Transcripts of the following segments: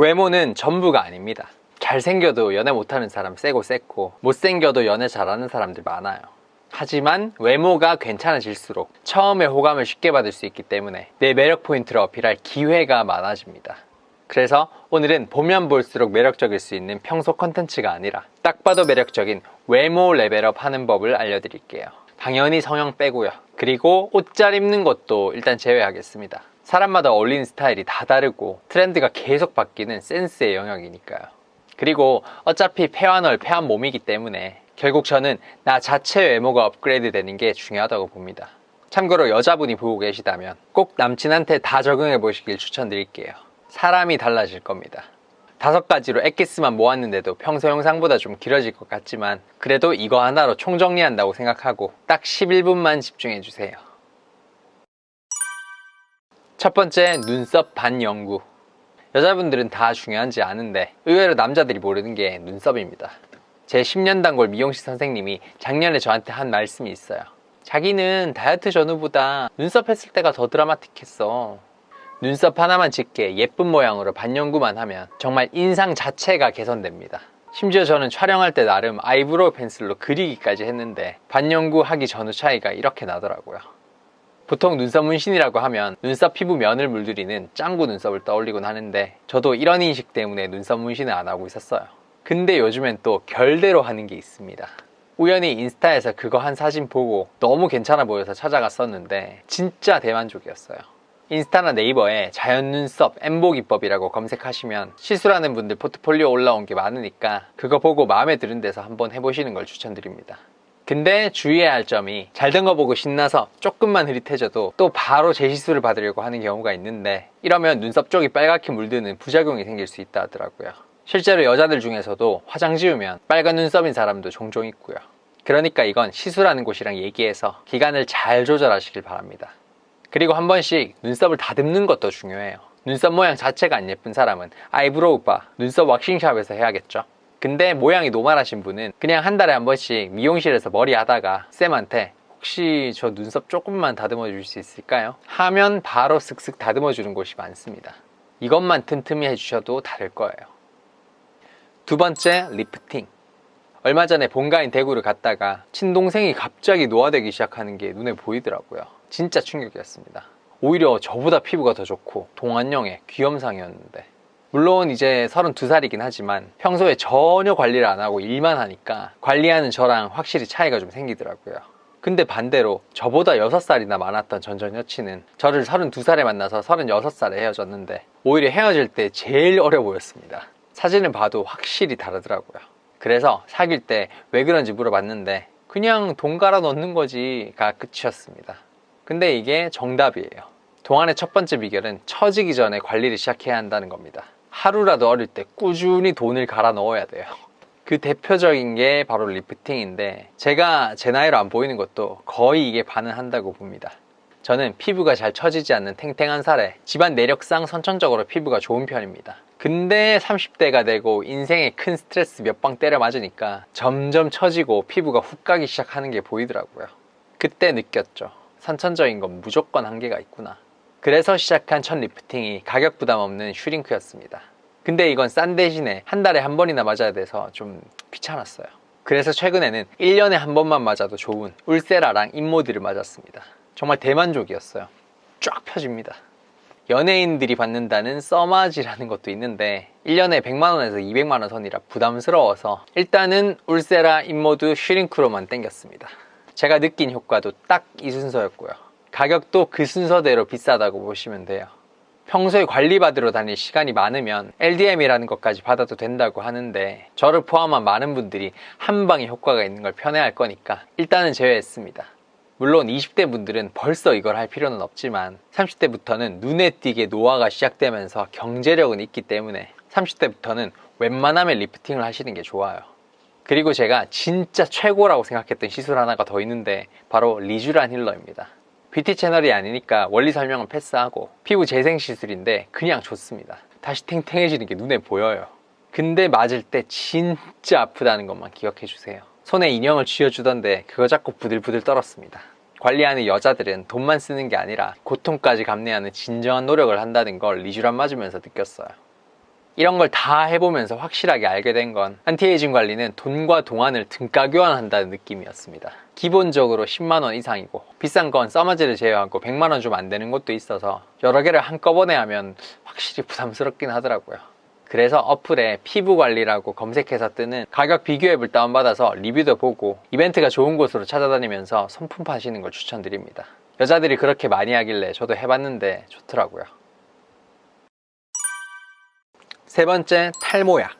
외모는 전부가 아닙니다. 잘생겨도 연애 못하는 사람 세고 셌고 못생겨도 연애 잘하는 사람들 많아요. 하지만 외모가 괜찮아질수록 처음에 호감을 쉽게 받을 수 있기 때문에 내 매력 포인트를 어필할 기회가 많아집니다. 그래서 오늘은 보면 볼수록 매력적일 수 있는 평소 컨텐츠가 아니라 딱 봐도 매력적인 외모 레벨업 하는 법을 알려드릴게요. 당연히 성형 빼고요. 그리고 옷 잘 입는 것도 일단 제외하겠습니다. 사람마다 어울리는 스타일이 다 다르고 트렌드가 계속 바뀌는 센스의 영역이니까요. 그리고 어차피 폐완얼, 폐한 몸이기 때문에 결국 저는 나 자체 외모가 업그레이드 되는 게 중요하다고 봅니다. 참고로 여자분이 보고 계시다면 꼭 남친한테 다 적용해 보시길 추천드릴게요. 사람이 달라질 겁니다. 다섯 가지로 엑기스만 모았는데도 평소 영상보다 좀 길어질 것 같지만 그래도 이거 하나로 총정리한다고 생각하고 딱 11분만 집중해 주세요. 첫 번째 눈썹 반영구. 여자분들은 다 중요한지 아는데 의외로 남자들이 모르는 게 눈썹입니다. 제 10년 단골 미용실 선생님이 작년에 저한테 한 말씀이 있어요. 자기는 다이어트 전후보다 눈썹 했을 때가 더 드라마틱했어. 눈썹 하나만 짙게 예쁜 모양으로 반영구만 하면 정말 인상 자체가 개선됩니다. 심지어 저는 촬영할 때 나름 아이브로우 펜슬로 그리기까지 했는데 반영구 하기 전후 차이가 이렇게 나더라고요. 보통 눈썹 문신이라고 하면 눈썹 피부 면을 물들이는 짱구 눈썹을 떠올리곤 하는데 저도 이런 인식 때문에 눈썹 문신을 안 하고 있었어요. 근데 요즘엔 또 결대로 하는 게 있습니다. 우연히 인스타에서 그거 한 사진 보고 너무 괜찮아 보여서 찾아갔었는데 진짜 대만족이었어요. 인스타나 네이버에 자연 눈썹 엠보 기법이라고 검색하시면 시술하는 분들 포트폴리오 올라온 게 많으니까 그거 보고 마음에 드는 데서 한번 해보시는 걸 추천드립니다. 근데 주의해야 할 점이 잘 된 거 보고 신나서 조금만 흐릿해져도 또 바로 재시술을 받으려고 하는 경우가 있는데 이러면 눈썹 쪽이 빨갛게 물드는 부작용이 생길 수 있다 하더라고요. 실제로 여자들 중에서도 화장 지우면 빨간 눈썹인 사람도 종종 있고요. 그러니까 이건 시술하는 곳이랑 얘기해서 기간을 잘 조절하시길 바랍니다. 그리고 한 번씩 눈썹을 다듬는 것도 중요해요. 눈썹 모양 자체가 안 예쁜 사람은 아이브로우 바, 눈썹 왁싱샵에서 해야겠죠. 근데 모양이 노멀하신 분은 그냥 한 달에 한 번씩 미용실에서 머리 하다가 쌤한테 혹시 저 눈썹 조금만 다듬어 줄 수 있을까요? 하면 바로 슥슥 다듬어 주는 곳이 많습니다. 이것만 틈틈이 해주셔도 다를 거예요. 두 번째, 리프팅. 얼마 전에 본가인 대구를 갔다가 친동생이 갑자기 노화되기 시작하는 게 눈에 보이더라고요. 진짜 충격이었습니다. 오히려 저보다 피부가 더 좋고 동안형의 귀염상이었는데 물론 이제 32살이긴 하지만 평소에 전혀 관리를 안 하고 일만 하니까 관리하는 저랑 확실히 차이가 좀 생기더라고요. 근데 반대로 저보다 6살이나 많았던 전전 여친은 저를 32살에 만나서 36살에 헤어졌는데 오히려 헤어질 때 제일 어려 보였습니다. 사진을 봐도 확실히 다르더라고요. 그래서 사귈 때 왜 그런지 물어봤는데 그냥 돈 갈아 넣는 거지가 끝이었습니다. 근데 이게 정답이에요. 동안의 첫 번째 비결은 처지기 전에 관리를 시작해야 한다는 겁니다. 하루라도 어릴 때 꾸준히 돈을 갈아 넣어야 돼요. 그 대표적인 게 바로 리프팅인데 제가 제 나이로 안 보이는 것도 거의 이게 반응한다고 봅니다. 저는 피부가 잘 처지지 않는 탱탱한 살에 집안 내력상 선천적으로 피부가 좋은 편입니다. 근데 30대가 되고 인생에 큰 스트레스 몇 방 때려 맞으니까 점점 처지고 피부가 훅 가기 시작하는 게 보이더라고요. 그때 느꼈죠. 선천적인 건 무조건 한계가 있구나. 그래서 시작한 첫 리프팅이 가격 부담 없는 슈링크였습니다. 근데 이건 싼 대신에 한 달에 한 번이나 맞아야 돼서 좀 귀찮았어요. 그래서 최근에는 1년에 한 번만 맞아도 좋은 울세라랑 인모드를 맞았습니다. 정말 대만족이었어요. 쫙 펴집니다. 연예인들이 받는다는 써마지라는 것도 있는데 1년에 100만원에서 200만원 선이라 부담스러워서 일단은 울세라 인모드 슈링크로만 땡겼습니다. 제가 느낀 효과도 딱 이 순서였고요. 가격도 그 순서대로 비싸다고 보시면 돼요. 평소에 관리받으러 다닐 시간이 많으면 LDM이라는 것까지 받아도 된다고 하는데 저를 포함한 많은 분들이 한 방에 효과가 있는 걸 편해할 거니까 일단은 제외했습니다. 물론 20대 분들은 벌써 이걸 할 필요는 없지만 30대부터는 눈에 띄게 노화가 시작되면서 경제력은 있기 때문에 30대부터는 웬만하면 리프팅을 하시는 게 좋아요. 그리고 제가 진짜 최고라고 생각했던 시술 하나가 더 있는데 바로 리쥬란 힐러입니다. 뷰티 채널이 아니니까 원리 설명은 패스하고 피부 재생 시술인데 그냥 좋습니다. 다시 탱탱해지는 게 눈에 보여요. 근데 맞을 때 진짜 아프다는 것만 기억해 주세요. 손에 인형을 쥐어주던데 그거 잡고 부들부들 떨었습니다. 관리하는 여자들은 돈만 쓰는 게 아니라 고통까지 감내하는 진정한 노력을 한다는 걸 리쥬란 맞으면서 느꼈어요. 이런 걸 다 해보면서 확실하게 알게 된 건 안티에이징 관리는 돈과 동안을 등가 교환한다는 느낌이었습니다. 기본적으로 10만원 이상이고 비싼 건 써마지를 제외하고 100만원 주면 안 되는 것도 있어서 여러 개를 한꺼번에 하면 확실히 부담스럽긴 하더라고요. 그래서 어플에 피부 관리라고 검색해서 뜨는 가격 비교 앱을 다운받아서 리뷰도 보고 이벤트가 좋은 곳으로 찾아다니면서 손품 파시는 걸 추천드립니다. 여자들이 그렇게 많이 하길래 저도 해봤는데 좋더라고요. 세 번째, 탈모약.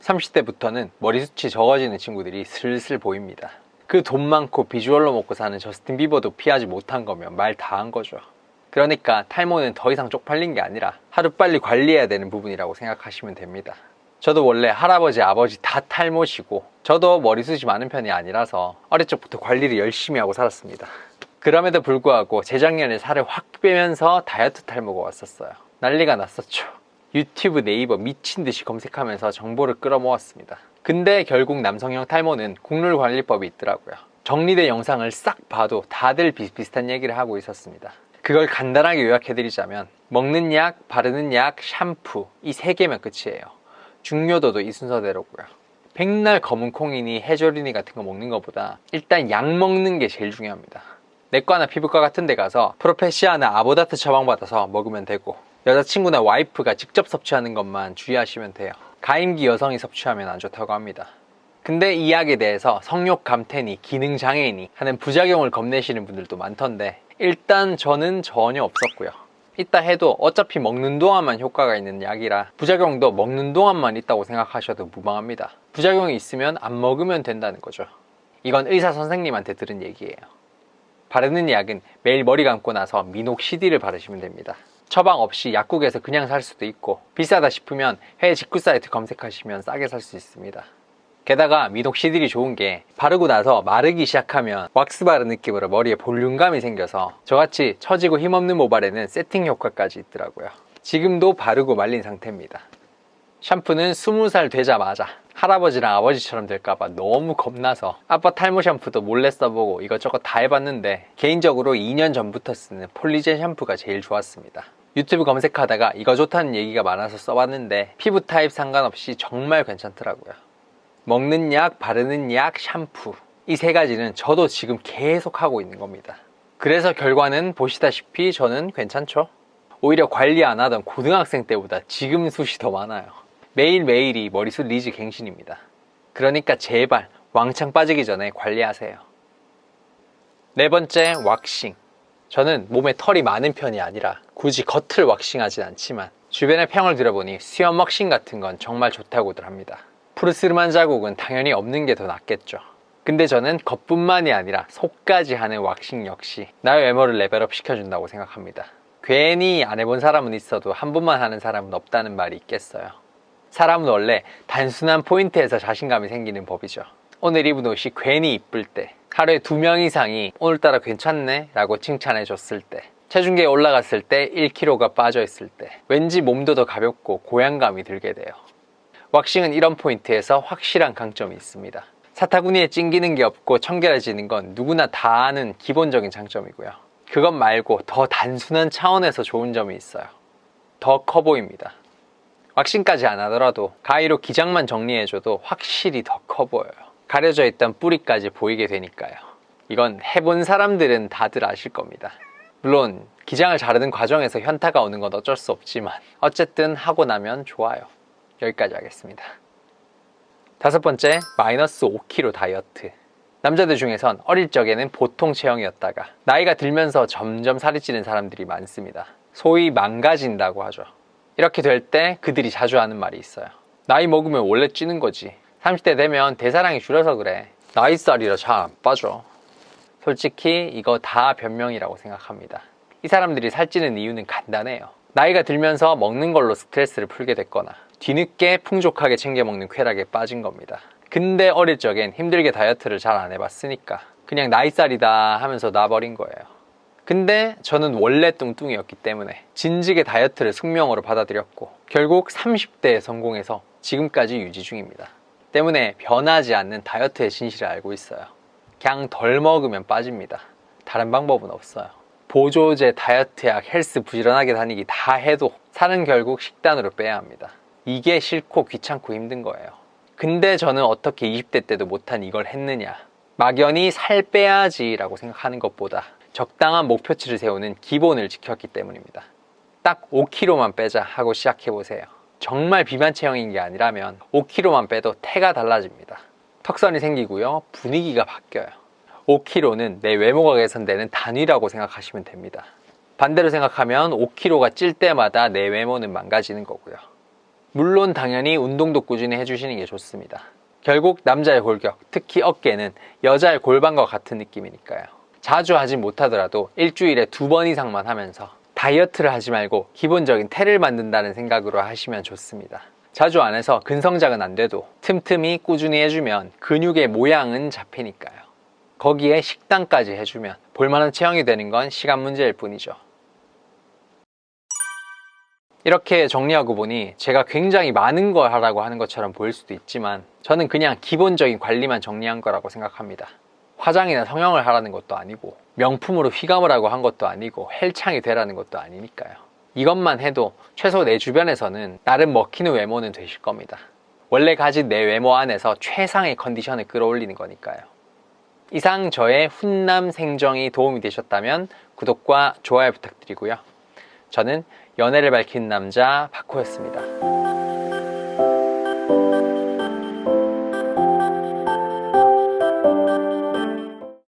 30대부터는 머리숱이 적어지는 친구들이 슬슬 보입니다. 그 돈 많고 비주얼로 먹고 사는 저스틴 비버도 피하지 못한 거면 말 다 한 거죠. 그러니까 탈모는 더 이상 쪽팔린 게 아니라 하루빨리 관리해야 되는 부분이라고 생각하시면 됩니다. 저도 원래 할아버지, 아버지 다 탈모시고 저도 머리숱이 많은 편이 아니라서 어릴 적부터 관리를 열심히 하고 살았습니다. 그럼에도 불구하고 재작년에 살을 확 빼면서 다이어트 탈모가 왔었어요. 난리가 났었죠. 유튜브, 네이버 미친 듯이 검색하면서 정보를 끌어모았습니다. 근데 결국 남성형 탈모는 국룰 관리법이 있더라고요. 정리된 영상을 싹 봐도 다들 비슷비슷한 얘기를 하고 있었습니다. 그걸 간단하게 요약해드리자면 먹는 약, 바르는 약, 샴푸 이 세 개면 끝이에요. 중요도도 이 순서대로고요. 백날 검은 콩이니 해조리니 같은 거 먹는 것보다 일단 약 먹는 게 제일 중요합니다. 내과나 피부과 같은 데 가서 프로페시아나 아보다트 처방받아서 먹으면 되고 여자친구나 와이프가 직접 섭취하는 것만 주의하시면 돼요. 가임기 여성이 섭취하면 안 좋다고 합니다. 근데 이 약에 대해서 성욕 감퇴니 기능 장애인이 하는 부작용을 겁내시는 분들도 많던데 일단 저는 전혀 없었고요. 있다 해도 어차피 먹는 동안만 효과가 있는 약이라 부작용도 먹는 동안만 있다고 생각하셔도 무방합니다. 부작용이 있으면 안 먹으면 된다는 거죠. 이건 의사 선생님한테 들은 얘기예요. 바르는 약은 매일 머리 감고 나서 미녹시딜을 바르시면 됩니다. 처방 없이 약국에서 그냥 살 수도 있고 비싸다 싶으면 해외 직구 사이트 검색하시면 싸게 살 수 있습니다. 게다가 미녹시딜이 좋은 게 바르고 나서 마르기 시작하면 왁스 바른 느낌으로 머리에 볼륨감이 생겨서 저같이 처지고 힘없는 모발에는 세팅 효과까지 있더라고요. 지금도 바르고 말린 상태입니다. 샴푸는 20살 되자마자 할아버지랑 아버지처럼 될까봐 너무 겁나서 아빠 탈모 샴푸도 몰래 써보고 이것저것 다 해봤는데 개인적으로 2년 전부터 쓰는 폴리젠 샴푸가 제일 좋았습니다. 유튜브 검색하다가 이거 좋다는 얘기가 많아서 써봤는데 피부 타입 상관없이 정말 괜찮더라고요. 먹는 약, 바르는 약, 샴푸 이 세 가지는 저도 지금 계속 하고 있는 겁니다. 그래서 결과는 보시다시피 저는 괜찮죠? 오히려 관리 안 하던 고등학생 때보다 지금 숱이 더 많아요. 매일매일이 머리숱 리즈 갱신입니다. 그러니까 제발 왕창 빠지기 전에 관리하세요. 네 번째, 왁싱. 저는 몸에 털이 많은 편이 아니라 굳이 겉을 왁싱하진 않지만 주변의 평을 들어보니 수염 왁싱 같은 건 정말 좋다고들 합니다. 푸르스름한 자국은 당연히 없는 게 더 낫겠죠. 근데 저는 겉뿐만이 아니라 속까지 하는 왁싱 역시 나의 외모를 레벨업 시켜준다고 생각합니다. 괜히 안 해본 사람은 있어도 한 번만 하는 사람은 없다는 말이 있겠어요. 사람은 원래 단순한 포인트에서 자신감이 생기는 법이죠. 오늘 입은 옷이 괜히 이쁠 때, 하루에 두 명 이상이 오늘따라 괜찮네 라고 칭찬해 줬을 때, 체중계에 올라갔을 때 1kg가 빠져 있을 때, 왠지 몸도 더 가볍고 고양감이 들게 돼요. 왁싱은 이런 포인트에서 확실한 강점이 있습니다. 사타구니에 찡기는 게 없고 청결해지는 건 누구나 다 아는 기본적인 장점이고요. 그것 말고 더 단순한 차원에서 좋은 점이 있어요. 더 커 보입니다. 왁싱까지 안 하더라도 가위로 기장만 정리해줘도 확실히 더 커 보여요. 가려져 있던 뿌리까지 보이게 되니까요. 이건 해본 사람들은 다들 아실 겁니다. 물론 기장을 자르는 과정에서 현타가 오는 건 어쩔 수 없지만 어쨌든 하고 나면 좋아요. 여기까지 하겠습니다. 다섯 번째, 마이너스 5kg 다이어트. 남자들 중에선 어릴 적에는 보통 체형이었다가 나이가 들면서 점점 살이 찌는 사람들이 많습니다. 소위 망가진다고 하죠. 이렇게 될 때 그들이 자주 하는 말이 있어요. 나이 먹으면 원래 찌는 거지. 30대 되면 대사량이 줄어서 그래. 나이살이라 잘 안 빠져. 솔직히 이거 다 변명이라고 생각합니다. 이 사람들이 살찌는 이유는 간단해요. 나이가 들면서 먹는 걸로 스트레스를 풀게 됐거나 뒤늦게 풍족하게 챙겨 먹는 쾌락에 빠진 겁니다. 근데 어릴 적엔 힘들게 다이어트를 잘 안 해봤으니까 그냥 나이살이다 하면서 놔버린 거예요. 근데 저는 원래 뚱뚱이었기 때문에 진지게 다이어트를 숙명으로 받아들였고 결국 30대에 성공해서 지금까지 유지 중입니다. 때문에 변하지 않는 다이어트의 진실을 알고 있어요. 그냥 덜 먹으면 빠집니다. 다른 방법은 없어요. 보조제, 다이어트 약, 헬스 부지런하게 다니기 다 해도 살은 결국 식단으로 빼야 합니다. 이게 싫고 귀찮고 힘든 거예요. 근데 저는 어떻게 20대 때도 못한 이걸 했느냐. 막연히 살 빼야지 라고 생각하는 것보다 적당한 목표치를 세우는 기본을 지켰기 때문입니다. 딱 5kg만 빼자 하고 시작해보세요. 정말 비만 체형인 게 아니라면 5kg만 빼도 태가 달라집니다. 턱선이 생기고요. 분위기가 바뀌어요. 5kg는 내 외모가 개선되는 단위라고 생각하시면 됩니다. 반대로 생각하면 5kg가 찔 때마다 내 외모는 망가지는 거고요. 물론 당연히 운동도 꾸준히 해주시는 게 좋습니다. 결국 남자의 골격, 특히 어깨는 여자의 골반과 같은 느낌이니까요. 자주 하진 못하더라도 일주일에 두 번 이상만 하면서 다이어트를 하지 말고 기본적인 태를 만든다는 생각으로 하시면 좋습니다. 자주 안 해서 근성장은 안 돼도 틈틈이 꾸준히 해주면 근육의 모양은 잡히니까요. 거기에 식단까지 해주면 볼만한 체형이 되는 건 시간 문제일 뿐이죠. 이렇게 정리하고 보니 제가 굉장히 많은 걸 하라고 하는 것처럼 보일 수도 있지만 저는 그냥 기본적인 관리만 정리한 거라고 생각합니다. 화장이나 성형을 하라는 것도 아니고 명품으로 휘감으라고 한 것도 아니고 헬창이 되라는 것도 아니니까요. 이것만 해도 최소 내 주변에서는 나름 먹히는 외모는 되실 겁니다. 원래 가진 내 외모 안에서 최상의 컨디션을 끌어올리는 거니까요. 이상 저의 훈남 생정이 도움이 되셨다면 구독과 좋아요 부탁드리고요. 저는 연애를 밝힌 남자 박호였습니다.